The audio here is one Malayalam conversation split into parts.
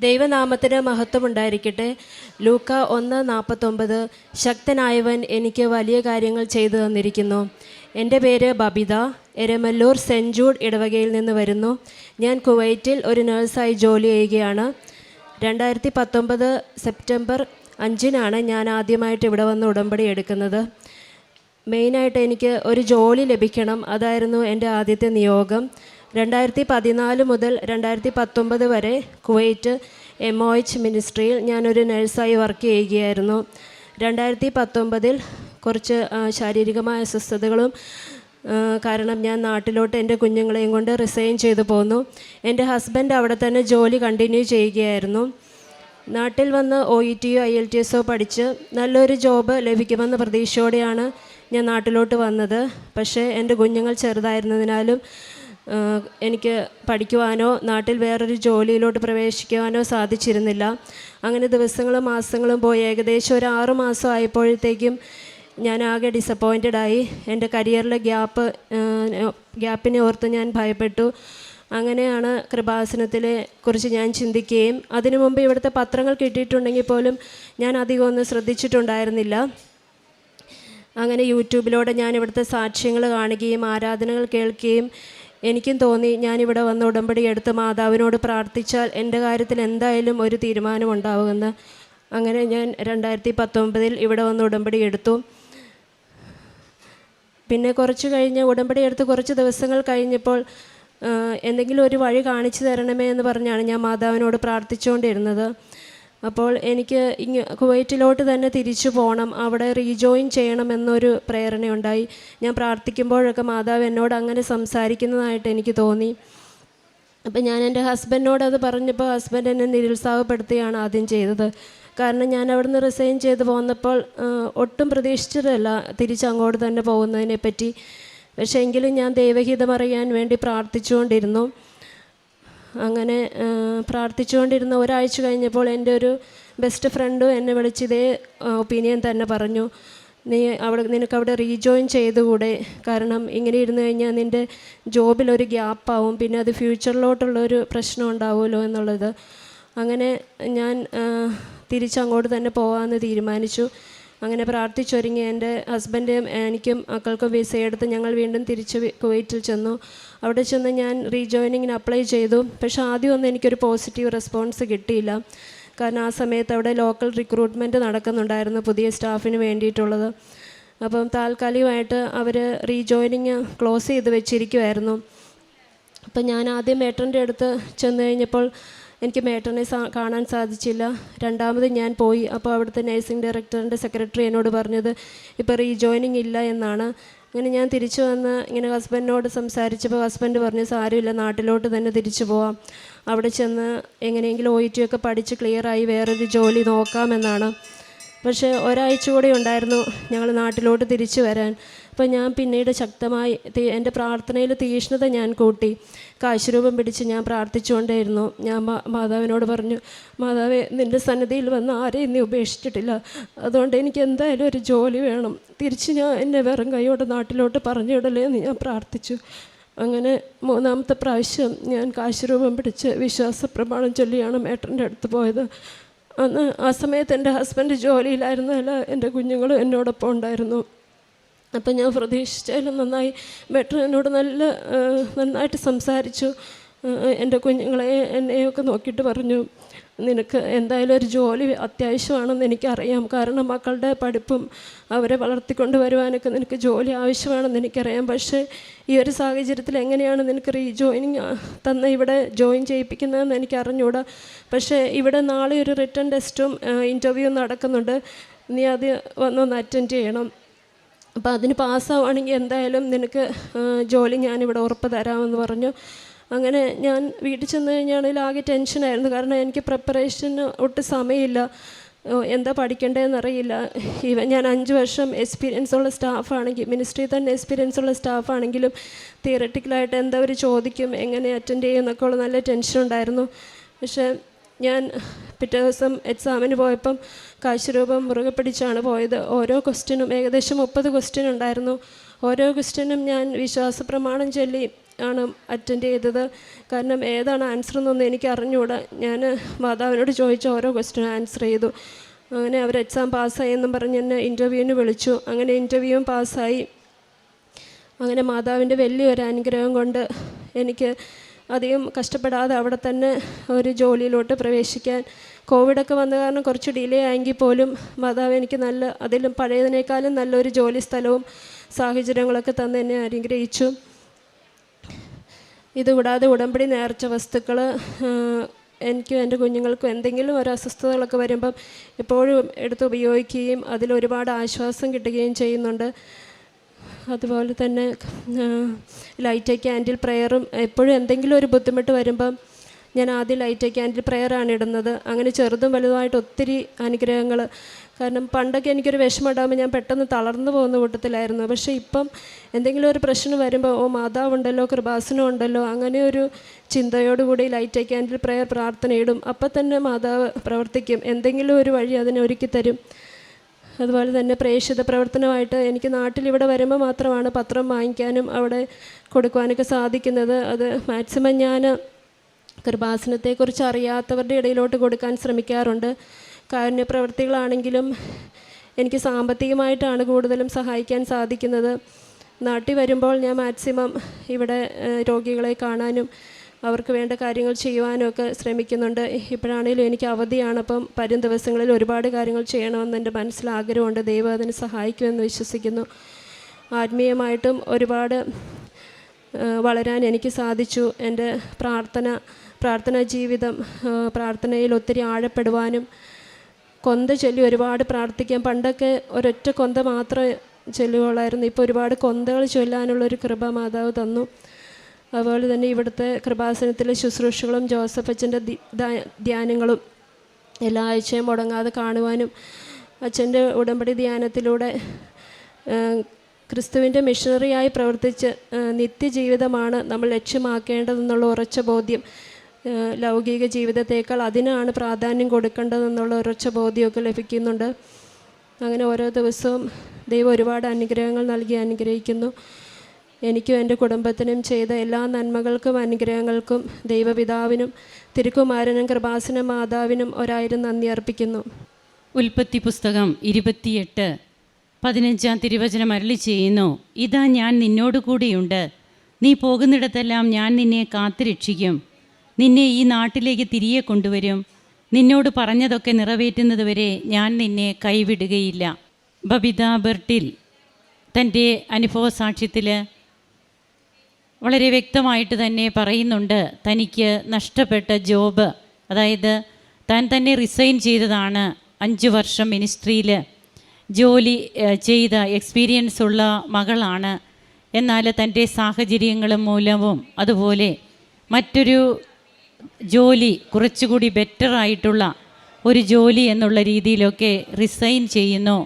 ദൈവനാമത്തിന് മഹത്വം ഉണ്ടായിരിക്കട്ടെ ലൂക്ക ഒന്ന് നാൽപ്പത്തൊമ്പത് ശക്തനായവൻ എനിക്ക് വലിയ കാര്യങ്ങൾ ചെയ്തു തന്നിരിക്കുന്നു. എന്റെ പേര് ബബിത. എരമല്ലൂർ സെന്റ് ജൂഡ് ഇടവകയിൽ നിന്ന് വരുന്നു. ഞാൻ കുവൈറ്റിൽ ഒരു നഴ്സായി ജോലി ചെയ്യുകയാണ്. രണ്ടായിരത്തി പത്തൊമ്പത് സെപ്റ്റംബർ അഞ്ചിനാണ് ഞാൻ ആദ്യമായിട്ട് ഇവിടെ വന്ന് ഉടമ്പടി എടുക്കുന്നത്. മെയിനായിട്ട് എനിക്ക് ഒരു ജോലി ലഭിക്കണം. അതായിരുന്നു എന്റെ ആദ്യത്തെ നിയോഗം. രണ്ടായിരത്തി പതിനാല് മുതൽ രണ്ടായിരത്തി പത്തൊമ്പത് വരെ കുവൈറ്റ് എം ഒ എച്ച് മിനിസ്ട്രിയിൽ ഞാനൊരു നഴ്സായി വർക്ക് ചെയ്യുകയായിരുന്നു. രണ്ടായിരത്തി പത്തൊമ്പതിൽ കുറച്ച് ശാരീരികമായ അസ്വസ്ഥതകളും കാരണം ഞാൻ നാട്ടിലോട്ട് എന്റെ കുഞ്ഞുങ്ങളെയും കൊണ്ട് റിസൈൻ ചെയ്തു പോന്നു. എന്റെ ഹസ്ബൻഡ് അവിടെ തന്നെ ജോലി കണ്ടിന്യൂ ചെയ്യുകയായിരുന്നു. നാട്ടിൽ വന്ന് ഒ ഇ ടിയോ ഐ എൽ ടി എസോ പഠിച്ച് നല്ലൊരു ജോബ് ലഭിക്കുമെന്ന പ്രതീക്ഷയോടെയാണ് ഞാൻ നാട്ടിലോട്ട് വന്നത്. പക്ഷേ എന്റെ കുഞ്ഞുങ്ങൾ ചെറുതായിരുന്നതിനാലും എനിക്ക് പഠിക്കുവാനോ നാട്ടിൽ വേറൊരു ജോലിയിലോട്ട് പ്രവേശിക്കുവാനോ സാധിച്ചിരുന്നില്ല. അങ്ങനെ ദിവസങ്ങളും മാസങ്ങളും പോയി ഏകദേശം ഒരു ആറു മാസം ആയപ്പോഴത്തേക്കും ഞാൻ ആകെ ഡിസപ്പോയിന്റഡ് ആയി. എന്റെ കരിയറിലെ ഗ്യാപ്പ് ഗ്യാപ്പിനെ ഓർത്ത് ഞാൻ ഭയപ്പെട്ടു. അങ്ങനെയാണ് കൃപാസനത്തിലെ കുറിച്ച് ഞാൻ ചിന്തിക്കുകയും അതിനു മുമ്പ് ഇവിടുത്തെ പത്രങ്ങൾ കിട്ടിയിട്ടുണ്ടെങ്കിൽ പോലും ഞാൻ അധികം ഒന്നും ശ്രദ്ധിച്ചിട്ടുണ്ടായിരുന്നില്ല. അങ്ങനെ യൂട്യൂബിലൂടെ ഞാൻ ഇവിടുത്തെ സാക്ഷ്യങ്ങൾ കാണുകയും ആരാധനകൾ കേൾക്കുകയും എനിക്കും തോന്നി ഞാനിവിടെ വന്ന് ഉടമ്പടി എടുത്ത് മാതാവിനോട് പ്രാർത്ഥിച്ചാൽ എന്റെ കാര്യത്തിൽ എന്തായാലും ഒരു തീരുമാനം ഉണ്ടാവുമെന്ന്. അങ്ങനെ ഞാൻ രണ്ടായിരത്തി പത്തൊമ്പതിൽ ഇവിടെ വന്ന് ഉടമ്പടി എടുത്തു. പിന്നെ കുറച്ച് കഴിഞ്ഞ് ഉടമ്പടി എടുത്ത് കുറച്ച് ദിവസങ്ങൾ കഴിഞ്ഞപ്പോൾ എന്തെങ്കിലും ഒരു വഴി കാണിച്ചു തരണമേ എന്ന് പറഞ്ഞാണ് ഞാൻ മാതാവിനോട് പ്രാർത്ഥിച്ചുകൊണ്ടിരുന്നത്. അപ്പോൾ എനിക്ക് ഇങ്ങ് കുവൈറ്റിലോട്ട് തന്നെ തിരിച്ചു പോകണം അവിടെ റീജോയിൻ ചെയ്യണം എന്നൊരു പ്രേരണയുണ്ടായി. ഞാൻ പ്രാർത്ഥിക്കുമ്പോഴൊക്കെ മാതാവ് എന്നോട് അങ്ങനെ സംസാരിക്കുന്നതായിട്ട് എനിക്ക് തോന്നി. അപ്പം ഞാൻ എന്റെ ഹസ്ബൻഡിനോട് അത് പറഞ്ഞപ്പോൾ ഹസ്ബൻഡ് എന്നെ നിരുത്സാഹപ്പെടുത്തുകയാണ് ആദ്യം ചെയ്തത്. കാരണം ഞാൻ അവിടുന്ന് റിസൈൻ ചെയ്ത് പോന്നപ്പോൾ ഒട്ടും പ്രതീക്ഷിച്ചതല്ല തിരിച്ചങ്ങോട്ട് തന്നെ പോകുന്നതിനെ പറ്റി പക്ഷേ എങ്കിലും ഞാൻ ദൈവഹിതം അറിയാൻ വേണ്ടി പ്രാർത്ഥിച്ചുകൊണ്ടിരുന്നു. അങ്ങനെ പ്രാർത്ഥിച്ചുകൊണ്ടിരുന്ന ഒരാഴ്ച കഴിഞ്ഞപ്പോൾ എന്റെ ഒരു ബെസ്റ്റ് ഫ്രണ്ടും എന്നെ വിളിച്ച് ഇതേ ഒപ്പീനിയൻ തന്നെ പറഞ്ഞു. നീ അവിടെ നിനക്ക് അവിടെ റീജോയിൻ ചെയ്തുകൂടെ? കാരണം ഇങ്ങനെ ഇരുന്ന് കഴിഞ്ഞാൽ നിന്റെ ജോബിലൊരു ഗ്യാപ്പാവും പിന്നെ അത് ഫ്യൂച്ചറിലോട്ടുള്ളൊരു പ്രശ്നം ഉണ്ടാവുമല്ലോ എന്നുള്ളത്. അങ്ങനെ ഞാൻ തിരിച്ചങ്ങോട്ട് തന്നെ പോകാമെന്ന് തീരുമാനിച്ചു. അങ്ങനെ പ്രാർത്ഥിച്ചൊരുങ്ങി എന്റെ ഹസ്ബൻഡും എനിക്കും മക്കൾക്കും വിസ എടുത്ത് ഞങ്ങൾ വീണ്ടും തിരിച്ച് കുവൈറ്റിൽ ചെന്നു. അവിടെ ചെന്ന് ഞാൻ റീജോയിനിങ്ങിന് അപ്ലൈ ചെയ്തു. പക്ഷേ ആദ്യമൊന്നും എനിക്കൊരു പോസിറ്റീവ് റെസ്പോൺസ് കിട്ടിയില്ല. കാരണം ആ സമയത്ത് അവിടെ ലോക്കൽ റിക്രൂട്ട്മെന്റ് നടക്കുന്നുണ്ടായിരുന്നു പുതിയ സ്റ്റാഫിന് വേണ്ടിയിട്ടുള്ളത്. അപ്പം താൽക്കാലികമായിട്ട് അവർ റീജോയിനിങ് ക്ലോസ് ചെയ്ത് വെച്ചിരിക്കുമായിരുന്നു അപ്പം ഞാൻ ആദ്യം മേട്ടന്റെ അടുത്ത് ചെന്ന് കഴിഞ്ഞപ്പോൾ എനിക്ക് മേട്ടനെ സാ കാണാൻ സാധിച്ചില്ല. രണ്ടാമത് ഞാൻ പോയി. അപ്പോൾ അവിടുത്തെ നഴ്സിംഗ് ഡയറക്ടറിന്റെ സെക്രട്ടറി എന്നോട് പറഞ്ഞത് ഇപ്പോൾ റീജോയിനിങ് ഇല്ല എന്നാണ്. അങ്ങനെ ഞാൻ തിരിച്ചു വന്ന് ഇങ്ങനെ ഹസ്ബൻഡിനോട് സംസാരിച്ചപ്പോൾ ഹസ്ബൻഡ് പറഞ്ഞു സാരമില്ല നാട്ടിലോട്ട് തന്നെ തിരിച്ചു പോവാം. അവിടെ ചെന്ന് എങ്ങനെയെങ്കിലും ഒ ഒക്കെ പഠിച്ച് ക്ലിയറായി വേറൊരു ജോലി നോക്കാമെന്നാണ് പക്ഷേ ഒരാഴ്ച കൂടെ ഉണ്ടായിരുന്നു ഞങ്ങൾ നാട്ടിലോട്ട് തിരിച്ചു വരാൻ. അപ്പോൾ ഞാൻ പിന്നീട് ശക്തമായി എന്റെ പ്രാർത്ഥനയിൽ തീഷ്ണത ഞാൻ കൂട്ടി. കാശുരൂപം പിടിച്ച് ഞാൻ പ്രാർത്ഥിച്ചുകൊണ്ടേയിരുന്നു. ഞാൻ മാതാവിനോട് പറഞ്ഞു മാതാവേ നിന്റെ സന്നദ്ധിയിൽ വന്ന് ആരെയും നീ ഉപേക്ഷിച്ചിട്ടില്ല. അതുകൊണ്ട് എനിക്ക് എന്തായാലും ഒരു ജോലി വേണം. തിരിച്ച് ഞാൻ എന്നെ വെറും കൈയോടെ നാട്ടിലോട്ട് പറഞ്ഞിടലേ എന്ന് ഞാൻ പ്രാർത്ഥിച്ചു. അങ്ങനെ മൂന്നാമത്തെ പ്രാവശ്യം ഞാൻ കാശുരൂപം പിടിച്ച് വിശ്വാസ പ്രമാണം ചൊല്ലിയാണ് മേട്ടന്റെ അടുത്ത് പോയത്. അന്ന് ആ സമയത്ത് എന്റെ ഹസ്ബൻഡ് ജോലിയിലായിരുന്നല്ല എന്റെ കുഞ്ഞുങ്ങളും എന്നോടൊപ്പം ഉണ്ടായിരുന്നു. അപ്പം ഞാൻ പ്രതീക്ഷിച്ചാലും നന്നായി. ബെറ്റർ എന്നോട് നല്ല നന്നായിട്ട് സംസാരിച്ചു. എന്റെ കുഞ്ഞുങ്ങളെ എന്നെയൊക്കെ നോക്കിയിട്ട് പറഞ്ഞു. നിനക്ക് എന്തായാലും ഒരു ജോലി അത്യാവശ്യമാണെന്ന് എനിക്കറിയാം. കാരണം മക്കളുടെ പഠിപ്പും അവരെ വളർത്തിക്കൊണ്ട് വരുവാനൊക്കെ നിനക്ക് ജോലി ആവശ്യമാണെന്ന് എനിക്കറിയാം. പക്ഷേ ഈ ഒരു സാഹചര്യത്തിൽ എങ്ങനെയാണ് നിനക്ക് റീജോയിനിങ് തന്ന ഇവിടെ ജോയിൻ ചെയ്യിപ്പിക്കുന്നതെന്ന് എനിക്ക് അറിഞ്ഞൂടാ പക്ഷേ ഇവിടെ നാളെ ഒരു റിട്ടേൺ ടെസ്റ്റും ഇന്റർവ്യൂ നടക്കുന്നുണ്ട്. നീ അത് വന്നൊന്ന് അറ്റൻഡ് ചെയ്യണം. അപ്പോൾ അതിന് പാസ്സാവുകയാണെങ്കിൽ എന്തായാലും നിനക്ക് ജോലി ഞാനിവിടെ ഉറപ്പ് തരാമെന്ന് പറഞ്ഞു. അങ്ങനെ ഞാൻ വീട്ടിൽ ചെന്ന് കഴിഞ്ഞാണെങ്കിൽ ആകെ ടെൻഷനായിരുന്നു കാരണം എനിക്ക് പ്രിപ്പറേഷന് ഒട്ടും സമയമില്ല. എന്താ അറിയില്ല. ഇവ ഞാൻ അഞ്ച് വർഷം എക്സ്പീരിയൻസ് ഉള്ള സ്റ്റാഫാണെങ്കിൽ മിനിസ്ട്രിയിൽ തന്നെ എക്സ്പീരിയൻസ് ഉള്ള സ്റ്റാഫാണെങ്കിലും തിയററ്റിക്കലായിട്ട് എന്താ അവർ ചോദിക്കും എങ്ങനെ അറ്റൻഡ് ചെയ്യും എന്നൊക്കെ ഉള്ള നല്ല ടെൻഷൻ ഉണ്ടായിരുന്നു. പക്ഷേ ഞാൻ പിറ്റേ ദിവസം എക്സാമിന് പോയപ്പം കാശുരൂപം മുറുകെ പിടിച്ചാണ് പോയത്. ഓരോ ക്വസ്റ്റ്യനും ഏകദേശം മുപ്പത് ക്വസ്റ്റ്യൻ ഉണ്ടായിരുന്നു. ഓരോ ക്വസ്റ്റ്യനും ഞാൻ വിശ്വാസ പ്രമാണം ചൊല്ലി ആണ് അറ്റൻഡ് ചെയ്തത്. കാരണം ഏതാണ് ആൻസർ എന്നൊന്നും എനിക്ക് അറിഞ്ഞുകൂടാ ഞാൻ മാതാവിനോട് ചോദിച്ച ഓരോ ക്വസ്റ്റ്യൻ ആൻസർ ചെയ്തു. അങ്ങനെ അവർ എക്സാം പാസ്സായി എന്നും പറഞ്ഞ് എന്നെ ഇന്റർവ്യൂവിന് വിളിച്ചു. അങ്ങനെ ഇന്റർവ്യൂവും പാസ്സായി അങ്ങനെ മാതാവിന്റെ വലിയൊരു അനുഗ്രഹം കൊണ്ട് എനിക്ക് അധികം കഷ്ടപ്പെടാതെ അവിടെ തന്നെ ഒരു ജോലിയിലോട്ട് പ്രവേശിക്കാൻ കോവിഡൊക്കെ വന്ന കാരണം കുറച്ച് ഡിലേ ആയെങ്കിൽ പോലും മാതാവ് എനിക്ക് നല്ല അതിലും പഴയതിനേക്കാളും നല്ലൊരു ജോലി സ്ഥലവും സാഹചര്യങ്ങളൊക്കെ തന്ന് എന്നെ അനുഗ്രഹിച്ചു. ഇതുകൂടാതെ ഉടമ്പടി നേർച്ച വസ്തുക്കൾ എനിക്കും എന്റെ കുഞ്ഞുങ്ങൾക്കും എന്തെങ്കിലും ഒരു അസ്വസ്ഥതകളൊക്കെ വരുമ്പം എപ്പോഴും എടുത്ത് ഉപയോഗിക്കുകയും അതിലൊരുപാട് ആശ്വാസം കിട്ടുകയും ചെയ്യുന്നുണ്ട്. അതുപോലെ തന്നെ ലൈറ്റ് ക്യാൻഡിൽ പ്രെയറും എപ്പോഴും എന്തെങ്കിലും ഒരു ബുദ്ധിമുട്ട് വരുമ്പം ഞാൻ ആദ്യം ലൈറ്റ് ക്യാൻഡിൽ പ്രെയറാണ് ഇടുന്നത്. അങ്ങനെ ചെറുതും വലുതുമായിട്ട് ഒത്തിരി അനുഗ്രഹങ്ങൾ കാരണം പണ്ടൊക്കെ എനിക്കൊരു വിഷമം ഉണ്ടാകുമ്പോൾ ഞാൻ പെട്ടെന്ന് തളർന്നു പോകുന്ന കൂട്ടത്തിലായിരുന്നു. പക്ഷേ ഇപ്പം എന്തെങ്കിലും ഒരു പ്രശ്നം വരുമ്പോൾ ഓ മാതാവുണ്ടല്ലോ കൃപാസനം ഉണ്ടല്ലോ അങ്ങനെ ഒരു ചിന്തയോടുകൂടി ലൈറ്റ് ക്യാൻഡിൽ പ്രെയർ പ്രാർത്ഥന ഇടും. അപ്പം തന്നെ മാതാവ് പ്രവർത്തിക്കും. എന്തെങ്കിലും ഒരു വഴി അതിനെ ഒരുക്കി തരും. അതുപോലെ തന്നെ പ്രേക്ഷിത പ്രവർത്തനമായിട്ട് എനിക്ക് നാട്ടിലിവിടെ വരുമ്പോൾ മാത്രമാണ് പത്രം വാങ്ങിക്കാനും അവിടെ കൊടുക്കുവാനൊക്കെ സാധിക്കുന്നത്. അത് മാക്സിമം ഞാൻ കൃപാസനത്തെക്കുറിച്ച് അറിയാത്തവരുടെ ഇടയിലോട്ട് കൊടുക്കാൻ ശ്രമിക്കാറുണ്ട്. കാരുണ്യ പ്രവർത്തികളാണെങ്കിലും എനിക്ക് സാമ്പത്തികമായിട്ടാണ് കൂടുതലും സഹായിക്കാൻ സാധിക്കുന്നത്. നാട്ടിൽ വരുമ്പോൾ ഞാൻ മാക്സിമം ഇവിടെ രോഗികളെ കാണാനും അവർക്ക് വേണ്ട കാര്യങ്ങൾ ചെയ്യുവാനും ഒക്കെ ശ്രമിക്കുന്നുണ്ട്. ഇപ്പോഴാണെങ്കിലും എനിക്ക് അവധിയാണ്. അപ്പം വരും ദിവസങ്ങളിൽ ഒരുപാട് കാര്യങ്ങൾ ചെയ്യണമെന്ന് എന്റെ മനസ്സിൽ ആഗ്രഹമുണ്ട് ദൈവം അതിന് സഹായിക്കുമെന്ന് വിശ്വസിക്കുന്നു. ആത്മീയമായിട്ടും ഒരുപാട് വളരാൻ എനിക്ക് സാധിച്ചു. എന്റെ പ്രാർത്ഥന പ്രാർത്ഥനാ ജീവിതം പ്രാർത്ഥനയിൽ ഒത്തിരി ആഴപ്പെടുവാനും കൊന്ത ചൊല്ലി ഒരുപാട് പ്രാർത്ഥിക്കാൻ പണ്ടൊക്കെ ഒരൊറ്റ കൊന്ത മാത്രമേ ചൊല്ലുകയുള്ളായിരുന്നു. ഇപ്പോൾ ഒരുപാട് കൊന്തകൾ ചൊല്ലാനുള്ളൊരു കൃപ മാതാവ് തന്നു. അതുപോലെ തന്നെ ഇവിടുത്തെ കൃപാസനത്തിലെ ശുശ്രൂഷകളും ജോസഫ് അച്ഛന്റെ ധ്യാനങ്ങളും എല്ലാ ആഴ്ചയും മുടങ്ങാതെ കാണുവാനും അച്ഛന്റെ ഉടമ്പടി ധ്യാനത്തിലൂടെ ക്രിസ്തുവിന്റെ മിഷണറിയായി പ്രവർത്തിച്ച് നിത്യജീവിതമാണ് നമ്മൾ ലക്ഷ്യമാക്കേണ്ടതെന്നുള്ള ഉറച്ച ബോധ്യം ലൗകിക ജീവിതത്തേക്കാൾ അതിനാണ് പ്രാധാന്യം കൊടുക്കേണ്ടതെന്നുള്ള ഉറച്ച ബോധ്യമൊക്കെ ലഭിക്കുന്നുണ്ട്. അങ്ങനെ ഓരോ ദിവസവും ദൈവം ഒരുപാട് അനുഗ്രഹങ്ങൾ നൽകി അനുഗ്രഹിക്കുന്നു. എനിക്കും എന്റെ കുടുംബത്തിനും ചെയ്ത എല്ലാ നന്മകൾക്കും അനുഗ്രഹങ്ങൾക്കും ദൈവപിതാവിനും തിരുക്കുമാരനും കൃപാസന മാതാവിനും ഒരായിരം നന്ദി അർപ്പിക്കുന്നു. ഉൽപ്പത്തി പുസ്തകം ഇരുപത്തിയെട്ട് പതിനഞ്ചാം തിരുവചനം അരളി ചെയ്യുന്നു. ഇതാ ഞാൻ നിന്നോട് കൂടിയുണ്ട് നീ പോകുന്നിടത്തെല്ലാം ഞാൻ നിന്നെ കാത്തുരക്ഷിക്കും. നിന്നെ ഈ നാട്ടിലേക്ക് തിരികെ കൊണ്ടുവരും. നിന്നോട് പറഞ്ഞതൊക്കെ നിറവേറ്റുന്നതുവരെ ഞാൻ നിന്നെ കൈവിടുകയില്ല. ബബിത ബെർട്ടിൽ തന്റെ അനുഭവ സാക്ഷ്യത്തിൽ വളരെ വ്യക്തമായിട്ട് തന്നെ പറയുന്നുണ്ട് തനിക്ക് നഷ്ടപ്പെട്ട ജോബ് അതായത് താൻ തന്നെ റിസൈൻ ചെയ്തതാണ് അഞ്ച് വർഷം മിനിസ്ട്രിയിൽ ജോലി ചെയ്ത എക്സ്പീരിയൻസ് ഉള്ള മകളാണ്. എന്നാൽ തന്റെ സാഹചര്യങ്ങളും മൂലവും അതുപോലെ മറ്റൊരു ജോലി കുറച്ചുകൂടി ബെറ്റർ ആയിട്ടുള്ള ഒരു ജോലി എന്നുള്ള രീതിയിലൊക്കെ റിസൈൻ ചെയ്യുന്നു.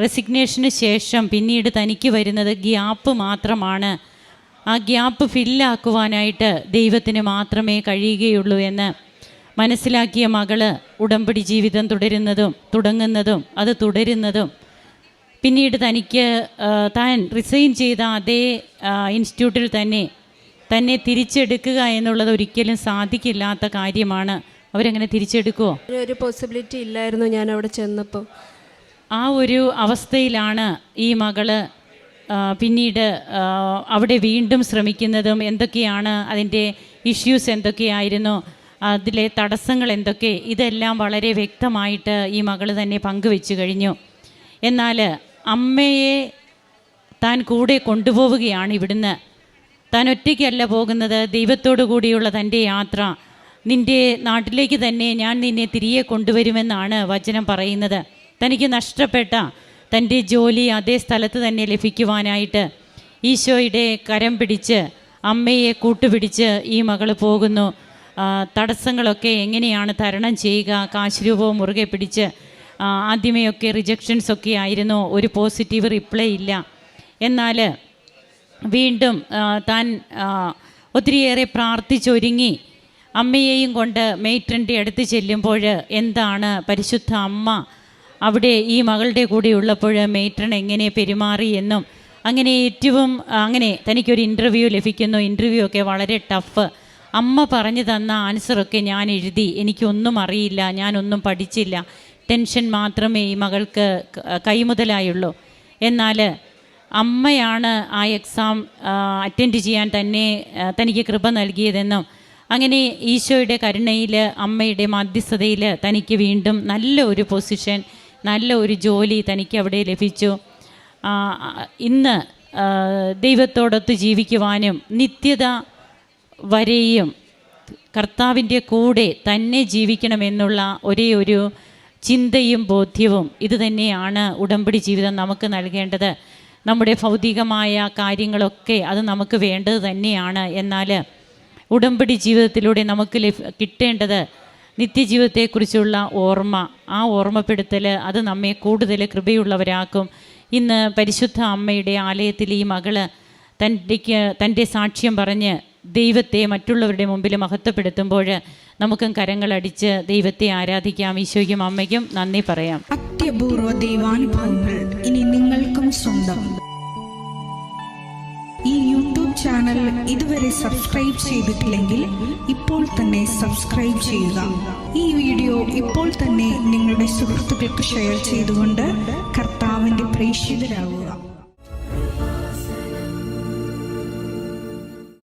റെസിഗ്നേഷന് ശേഷം പിന്നീട് തനിക്ക് വരുന്നത് ഗ്യാപ്പ് മാത്രമാണ്. ആ ഗ്യാപ്പ് ഫില്ലാക്കുവാനായിട്ട് ദൈവത്തിന് മാത്രമേ കഴിയുകയുള്ളൂ എന്ന് മനസ്സിലാക്കിയ മകൾ ഉടമ്പടി ജീവിതം തുടരുന്നതും തുടങ്ങുന്നതും അത് തുടരുന്നതും. പിന്നീട് തനിക്ക് താൻ റിസൈൻ ചെയ്ത അതേ ഇൻസ്റ്റിറ്റ്യൂട്ടിൽ തന്നെ തന്നെ തിരിച്ചെടുക്കുക എന്നുള്ളത് ഒരിക്കലും സാധിക്കില്ലാത്ത കാര്യമാണ്. അവരങ്ങനെ തിരിച്ചെടുക്കുമോ ഒരു പോസിബിലിറ്റി ഇല്ലായിരുന്നു ഞാൻ അവിടെ ചെന്നപ്പോൾ. ആ ഒരു അവസ്ഥയിലാണ് ഈ മകൾ പിന്നീട് അവിടെ വീണ്ടും ശ്രമിക്കുന്നതും എന്തൊക്കെയാണ് അതിന്റെ ഇഷ്യൂസ് എന്തൊക്കെയായിരുന്നു അതിലെ തടസ്സങ്ങൾ എന്തൊക്കെ ഇതെല്ലാം വളരെ വ്യക്തമായിട്ട് ഈ മകൾ തന്നെ പങ്കുവെച്ചു കഴിഞ്ഞു. എന്നാൽ അമ്മയെ താൻ കൂടെ കൊണ്ടുപോവുകയാണ് ഇവിടുന്ന്. താൻ ഒറ്റയ്ക്കല്ല പോകുന്നത്. ദൈവത്തോടു കൂടിയുള്ള തന്റെ യാത്ര നിന്റെ നാട്ടിലേക്ക് തന്നെ ഞാൻ നിന്നെ തിരികെ കൊണ്ടുവരുമെന്നാണ് വചനം പറയുന്നത്. തനിക്ക് നഷ്ടപ്പെട്ട തന്റെ ജോലി അതേ സ്ഥലത്ത് തന്നെ ലഭിക്കുവാനായിട്ട് ഈശോയുടെ കരം പിടിച്ച് അമ്മയെ കൂട്ടുപിടിച്ച് ഈ മകൾ പോകുന്നു. തടസ്സങ്ങളൊക്കെ എങ്ങനെയാണ് തരണം ചെയ്യുക? കാശ് രൂപവും മുറുകെ പിടിച്ച് ആദ്യമേയൊക്കെ റിജക്ഷൻസ് ഒക്കെ ആയിരുന്നു. ഒരു പോസിറ്റീവ് റിപ്ലൈ ഇല്ല. എന്നാൽ വീണ്ടും താൻ ഒത്തിരിയേറെ പ്രാർത്ഥിച്ചൊരുങ്ങി. അമ്മയെയും കൊണ്ട് മെയ്റ്റന്റെ അടുത്ത് ചെല്ലുമ്പോൾ എന്താണ് പരിശുദ്ധ അമ്മ അവിടെ ഈ മകളുടെ കൂടെ ഉള്ളപ്പോൾ മെയ്റ്റൺ എങ്ങനെ പെരുമാറി എന്നും അങ്ങനെ ഏറ്റവും അങ്ങനെ തനിക്കൊരു ഇന്റർവ്യൂ ലഭിക്കുന്നു. ഇന്റർവ്യൂ ഒക്കെ വളരെ ടഫ് അമ്മ പറഞ്ഞു തന്ന ആൻസറൊക്കെ ഞാൻ എഴുതി. എനിക്കൊന്നും അറിയില്ല ഞാനൊന്നും പഠിച്ചില്ല. ടെൻഷൻ മാത്രമേ ഈ മകൾക്ക് കൈമുതലായുള്ളൂ. എന്നാൽ അമ്മയാണ് ആ എക്സാം അറ്റൻഡ് ചെയ്യാൻ തന്നെ തനിക്ക് കൃപ നൽകിയതെന്നും അങ്ങനെ ഈശോയുടെ കരുണയിൽ അമ്മയുടെ മധ്യസ്ഥതയിൽ തനിക്ക് വീണ്ടും നല്ല ഒരു പൊസിഷൻ നല്ല ഒരു ജോലി തനിക്ക് അവിടെ ലഭിച്ചു. ഇന്ന് ദൈവത്തോടൊത്ത് ജീവിക്കുവാനും നിത്യത വരെയും കർത്താവിന്റെ കൂടെ തന്നെ ജീവിക്കണമെന്നുള്ള ഒരേ ഒരു ചിന്തയും ബോധ്യവും ഇതുതന്നെയാണ് ഉടമ്പടി ജീവിതം നമുക്ക് നൽകേണ്ടത്. നമ്മുടെ ഭൗതികമായ കാര്യങ്ങളൊക്കെ അത് നമുക്ക് വേണ്ടത് തന്നെയാണ്. എന്നാൽ ഉടമ്പടി ജീവിതത്തിലൂടെ നമുക്ക് ലഭ കിട്ടേണ്ടത് നിത്യജീവിതത്തെക്കുറിച്ചുള്ള ഓർമ്മ. ആ ഓർമ്മപ്പെടുത്തൽ അത് നമ്മെ കൂടുതൽ കൃപയുള്ളവരാക്കും. ഇന്ന് പരിശുദ്ധ അമ്മയുടെ ആലയത്തിൽ ഈ മകൾ തന്റെ തന്റെ സാക്ഷ്യം പറഞ്ഞ് ദൈവത്തെ മറ്റുള്ളവരുടെ മുമ്പിൽ മഹത്വപ്പെടുത്തുമ്പോൾ നമുക്കും കരങ്ങളടിച്ച് ദൈവത്തെ ആരാധിക്കാം ഈശോയ്ക്കും അമ്മയ്ക്കും നന്ദി പറയാം. അത്യപൂർവ ദൈവാനുഭവങ്ങൾ ഇനി നിങ്ങൾക്കും സ്വന്തം. ഈ യൂട്യൂബ് ചാനൽ ഇതുവരെ സബ്സ്ക്രൈബ് ചെയ്തിട്ടില്ലെങ്കിൽ ഇപ്പോൾ തന്നെ സബ്സ്ക്രൈബ് ചെയ്യുക. ഈ വീഡിയോ ഇപ്പോൾ തന്നെ നിങ്ങളുടെ സുഹൃത്തുക്കൾക്ക് ഷെയർ ചെയ്തുകൊണ്ട് കർത്താവിന്റെ പ്രേക്ഷിതരാകുക.